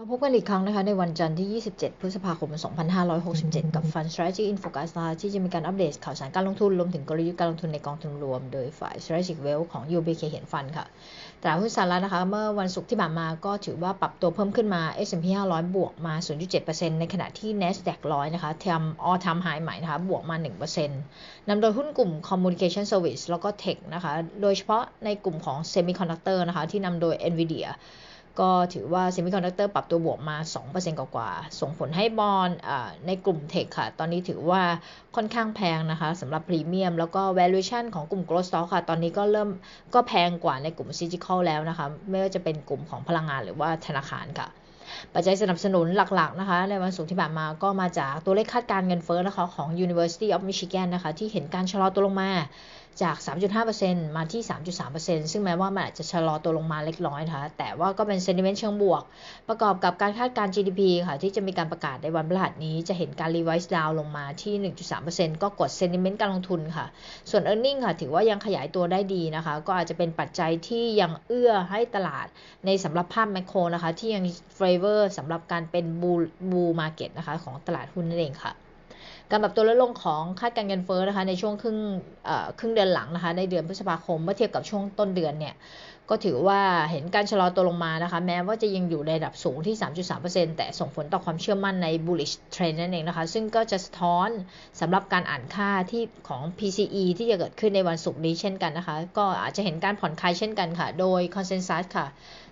มาพบกันอีกครั้งนะคะในวันจันทร์ที่ 27 พฤษภาคม 2567 กับ Fund Strategy in Focus นะคะที่จะมีการอัปเดตข่าวสารการลงทุนรวมถึงกลยุทธ์การลงทุนในกองทุนรวม โดยฝ่าย Strategic Wealth ของ UBK เห็นฟันค่ะ ตลาดหุ้นสหรัฐนะคะ เมื่อวันศุกร์ที่ผ่านมาก็ถือว่าปรับตัวเพิ่มขึ้นมา S&P 500 บวกมา 0.7%ในขณะที่ NASDAQ 100 นะคะทำ all time high ใหม่นะคะ บวกมา 1%นำโดยหุ้นกลุ่ม Communication Service แล้วก็ Tech นะคะ โดยเฉพาะในกลุ่มของ Semiconductor นะคะที่นำโดย NVIDIA ก็ถือว่าเซมิคอนดักเตอร์ปรับตัวบวกมา 2%กว่าๆส่งผลให้บอลในกลุ่มเทคค่ะ ตอนนี้ถือว่าค่อนข้างแพงนะคะสำหรับพรีเมียม แล้วก็ valuation ของกลุ่ม growth stock ค่ะ ตอนนี้ก็เริ่มก็แพงกว่าในกลุ่ม cyclical แล้วนะคะ ไม่ว่าจะเป็นกลุ่มของพลังงานหรือว่าธนาคารค่ะปัจจัยสนับสนุนหลัก ๆ นะคะ ในวันศุกร์ที่ผ่านมาก็มาจากตัวเลขคาดการเงินเฟ้อนะคะของ University of Michigan นะคะ ที่เห็นการชะลอตัวลงมา จาก 3.5%มาที่ 3.3%ซึ่งแม้ว่ามันอาจจะชะลอตัวลงมาเล็กน้อยนะคะ แต่ว่าก็เป็นเซนิเมนต์เชิงบวก ประกอบกับการคาดการ GDP ค่ะ ที่จะมีการประกาศในวันพฤหัสนี้จะเห็นการรีไวซ์ดาวลงมาที่ 1.3%ก็กดเซนิเมนต์การลงทุนค่ะ ส่วน e a r n i n g ค่ะ ถือว่ายังขยายตัวได้ดีนะคะ ก็อาจจะเป็นปัจจัยที่ยังเอื้อให้ตลาดในสำหรับภาพแมคโครนะคะ ที่ยังเฟเวอร์สำหรับการเป็นบูบูมาเก็ตนะคะของตลาดหุ้นนั่นเองค่ะ การปรับตัวลดลงของคาดการเงินเฟ้อนะคะในช่วงครึ่งครึ่งเดือนหลังนะคะในเดือนพฤษภาคมเมื่อเทียบกับช่วงต้นเดือนเนี่ยก็ถือว่าเห็นการชะลอตัวลงมานะคะแม้ว่าจะยังอยู่ในระดับสูงที่ 3.3%แต่ส่งผลต่อความเชื่อมั่นใน bullish trend นั่นเองนะคะ ซึ่งก็จะสะท้อนสำหรับการอ่านค่าที่ของ PCE ที่จะเกิดขึ้นในวันศุกร์นี้เช่นกันนะคะ ก็อาจจะเห็นการผ่อนคลายเช่นกันค่ะ โดย consensus ค่ะ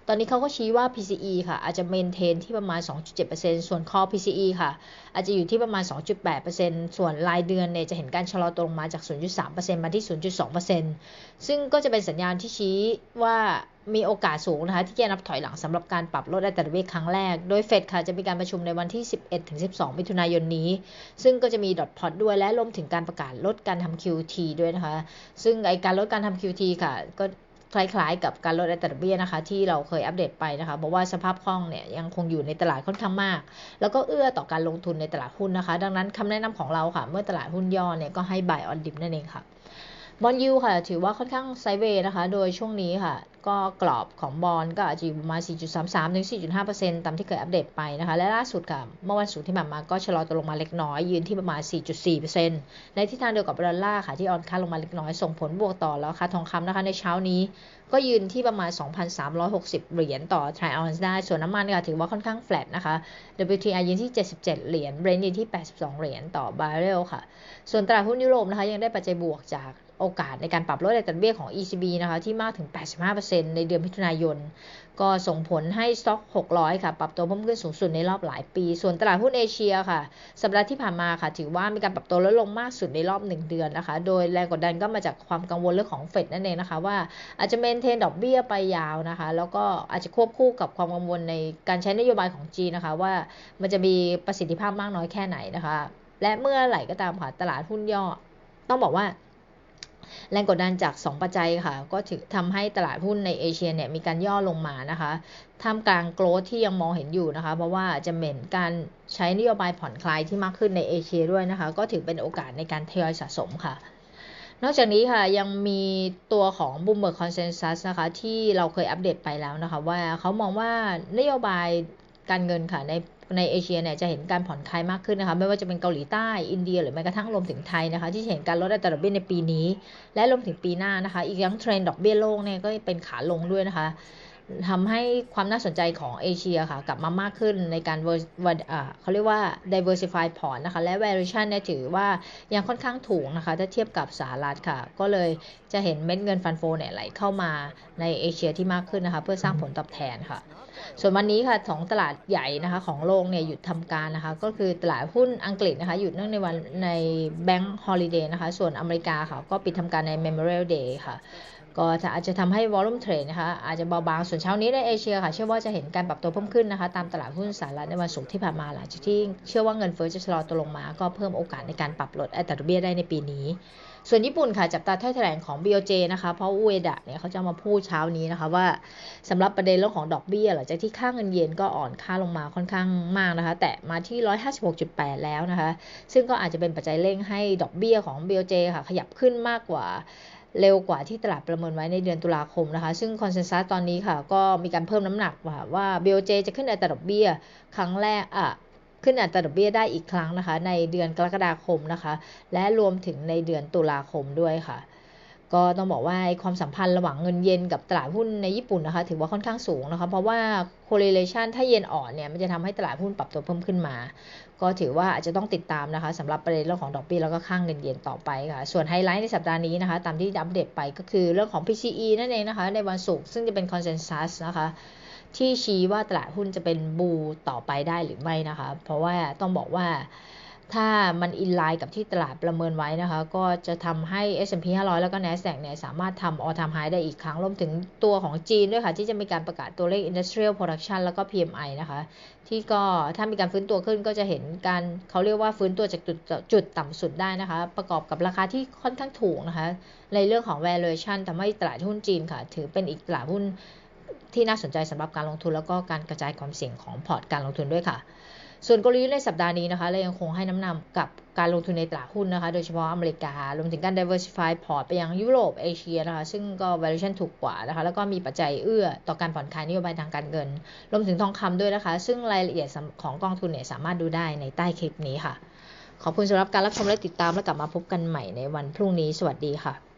ตอนนี้เขาก็ชี้ว่า PCE ค่ะ อาจจะเมนเทนที่ประมาณ 2.7%ส่วน Core PCE ค่ะ อาจจะอยู่ที่ประมาณ 2.8%ส่วนรายเดือนเนี่ยจะเห็นการชะลอตัวลงมาจาก 0.3%มาที่ 0.2%ซึ่งก็จะเป็นสัญญาณที่ชี้ว่ามีโอกาสสูงนะคะที่จะนับถอยหลังสำหรับการปรับลดอัตราดอกเบี้ยครั้งแรก โดยเฟดค่ะจะมีการประชุมในวันที่ 11-12 มิถุนายนนี้ ซึ่งก็จะมีดอทพอตด้วยและรวมถึงการประกาศลดการทำ QT ด้วยนะคะ ซึ่งไอการลดการทำ QT ค่ะก็ คล้ายๆ กับการลดอัตราดอกเบี้ยนะคะ ที่เราเคยอัปเดตไปนะคะเพราะว่าสภาพคล่องเนี่ยยังคงอยู่ในตลาดค่อนข้างมาก แล้วก็เอื้อต่อการลงทุนในตลาดหุ้นนะคะ ดังนั้นคำแนะนำของเราค่ะ เมื่อตลาดหุ้นย่อเนี่ยก็ให้ buy on dip นั่นเองค่ะ บอลยูค่ะ ถือว่าค่อนข้างไซเวย์นะคะ โดยช่วงนี้ค่ะ ก็กรอบของบอลก็อาจจะอยู่ประมาณ 4.33 ถึง 4.5%ตามที่เคยอัปเดตไปนะคะ และล่าสุดค่ะ เมื่อวันศุกร์ที่ผ่านมาก็ชะลอตัวลงมาเล็กน้อยยืนที่ประมาณ 4.4%ในทิศทางเดียวกับดอลลาร์ค่ะ ที่อ่อนค่าลงมาเล็กน้อยส่งผลบวกต่อแล้วค่ะทองคำนะคะในเช้านี้ก็ยืนที่ประมาณ 2,360 เหรียญต่อทริออนซ์ได้ ส่วนน้ำมันค่ะถือว่าค่อนข้างแฟลตนะคะ WTI ยืนที่ 77 เหรียญ Brent ยืนที่ 82 เหรียญต่อบาร์เรลค่ะ ส่วนตลาดหุ้นยุโรปนะคะยังได้ปัจจัยบวกจาก โอกาสในการปรับลดอัตราดอกเบี้ยของ ECB นะคะที่มากถึง 85%ในเดือนมิถุนายน ก็ส่งผลให้สต็อก 600 ค่ะ ปรับตัวเพิ่มขึ้นสูงสุดในรอบหลายปี ส่วนตลาดหุ้นเอเชียค่ะ สัปดาห์ที่ผ่านมาค่ะ ถือว่ามีการปรับตัวลดลงมากสุดในรอบ 1 เดือนนะคะ โดยแรงกดดันก็มาจากความกังวลเรื่องของเฟดนั่นเองนะคะว่าอาจจะเมนเทนดอกเบี้ยไปยาวนะคะ แล้วก็อาจจะควบคู่กับความกังวลในการใช้นโยบายของจีนนะคะว่ามันจะมีประสิทธิภาพมากน้อยแค่ไหนนะคะ และเมื่อไหร่ก็ตามค่ะตลาดหุ้นย่อต้องบอกว่า แรงกดดันจาก 2 ปัจจัยค่ะ ก็ถือทำให้ตลาดหุ้นในเอเชียเนี่ยมีการย่อลงมานะคะท่ามกลางโกลดที่ยังมองเห็นอยู่นะคะ เพราะว่าจะเหม็นการใช้นโยบายผ่อนคลายที่มากขึ้นในเอเชียด้วยนะคะ ก็ถือเป็นโอกาสในการทยอยสะสมค่ะนอกจากนี้ค่ะยังมีตัวของ Bloomberg Consensus นะคะที่เราเคยอัปเดตไปแล้วนะคะ ว่าเขามองว่านโยบายการเงินค่ะใน ในเอเชียเนี่ยจะเห็นการผ่อนคลายมากขึ้นนะคะ ไม่ว่าจะเป็นเกาหลีใต้ อินเดีย หรือแม้กระทั่งรวมถึงไทยนะคะ ที่เห็นการลดอัตราดอกเบี้ยในปีนี้ และรวมถึงปีหน้านะคะ อีกทั้งเทรนด์ดอกเบี้ยโลกเนี่ยก็เป็นขาลงด้วยนะคะ ทำให้ความน่าสนใจของเอเชียค่ะ กลับมามากขึ้นในการเขาเรียกว่า diversify port นะคะ และ valuation เนี่ยถือว่ายังค่อนข้างถูกนะคะ ถ้าเทียบกับสหรัฐค่ะ ก็เลยจะเห็นเม็ดเงินฟันโฟเนี่ยไหลเข้ามาในเอเชียที่มากขึ้นนะคะ เพื่อสร้างผลตอบแทนค่ะ ส่วนวันนี้ค่ะของตลาดใหญ่นะคะของโลกเนี่ยหยุดทำการนะคะ ก็คือตลาดหุ้นอังกฤษนะคะหยุดเนื่องในวันใน Bank Holiday นะคะ ส่วนอเมริกาค่ะก็ปิดทำการใน Memorial Day ค่ะ ก็จะอาจจะทำให้วอลุ่มเทรดนะคะอาจจะเบาบางส่วนเช้านี้ในเอเชียค่ะเชื่อว่าจะเห็นการปรับตัวเพิ่มขึ้นนะคะตามตลาดหุ้นสหรัฐในวันศุกร์ที่ผ่านมาหลังจากที่เชื่อว่าเงินเฟ้อจะชะลอตัวลงมา ก็เพิ่มโอกาสในการปรับลดอัตราดอกเบี้ยได้ในปีนี้ ส่วนญี่ปุ่นค่ะจับตาถ้อยแถลงของ BOJ นะคะเพราะอุเอดะเนี่ยเขาจะมาพูดเช้านี้นะคะว่าสำหรับประเด็นเรื่องของดอกเบี้ยหลังจากที่ค่าเงินเยนก็อ่อนค่าลงมาค่อนข้างมากนะคะ แต่มาที่ 156.8 แล้วนะคะ ซึ่งก็อาจจะเป็นปัจจัยเร่งให้ดอกเบี้ยของ BOJ ค่ะขยับขึ้นมากกว่า เร็วกว่าที่ตลาดประเมินไว้ในเดือนตุลาคมนะคะ ซึ่งคอนเซนแซสตอนนี้ค่ะ ก็มีการเพิ่มน้ำหนักว่าว่า BOJ จะขึ้นอัตราดอกเบี้ย ครั้งแรกอะขึ้นอัตราดอกเบี้ยได้อีกครั้งนะคะ ในเดือนกรกฎาคมนะคะ และรวมถึงในเดือนตุลาคมด้วยค่ะ ก็ต้องบอกว่าความสัมพันธ์ระหว่างเงินเยนกับตลาดหุ้นในญี่ปุ่นนะคะ ถือว่าค่อนข้างสูงนะคะ เพราะว่า correlation ถ้าเยนอ่อนเนี่ย มันจะทำให้ตลาดหุ้นปรับตัวเพิ่มขึ้นมา ก็ถือว่าอาจจะต้องติดตามนะคะสำหรับประเด็นเรื่องของดอกเบี้ยแล้วก็ค่างเงินเยนต่อไปค่ะ ส่วนไฮไลท์ในสัปดาห์นี้นะคะ ตามที่อัปเดตไปก็คือเรื่องของ PCE นั่นเองนะคะ ในวันศุกร์ซึ่งจะเป็น consensus นะคะที่ชี้ว่าตลาดหุ้นจะเป็นบูต่อไปได้หรือไม่นะคะ เพราะว่าต้องบอกว่า ถ้ามันอินไลน์กับที่ตลาดประเมินไว้นะคะ ก็จะทำให้ S&P 500 แล้วก็ NASDAQ เนี่ยสามารถทำ all time high ได้อีกครั้งรวมถึงตัวของจีนด้วยค่ะ ที่จะมีการประกาศตัวเลข industrial production แล้วก็ PMI นะคะ ที่ก็ถ้ามีการฟื้นตัวขึ้นก็จะเห็นการเขาเรียกว่าฟื้นตัวจากจุดจุดต่ำสุดได้นะคะ ประกอบกับราคาที่ค่อนข้างถูกนะคะ ในเรื่องของ valuation ทำให้ตลาดหุ้นจีนค่ะ ถือเป็นอีกตลาดหุ้นที่น่าสนใจสำหรับการลงทุนแล้วก็การกระจายความเสี่ยงของพอร์ตการลงทุนด้วยค่ะ ส่วนกลยุทธ์ในสัปดาห์นี้นะคะเรายังคงให้น้ำหนักกับการลงทุนในตลาดหุ้นนะคะ โดยเฉพาะอเมริการวมถึงการ diversify พอร์ตไปยังยุโรปเอเชียนะคะ ซึ่งก็ valuation ถูกกว่านะคะ แล้วก็มีปัจจัยเอื้อต่อการผ่อนคลายนโยบายทางการเงิน รวมถึงทองคำด้วยนะคะ ซึ่งรายละเอียดของกองทุนเนี่ยสามารถดูได้ในใต้คลิปนี้ค่ะ ขอบคุณสำหรับการรับชมและติดตามและกลับมาพบกันใหม่ในวันพรุ่งนี้ สวัสดีค่ะ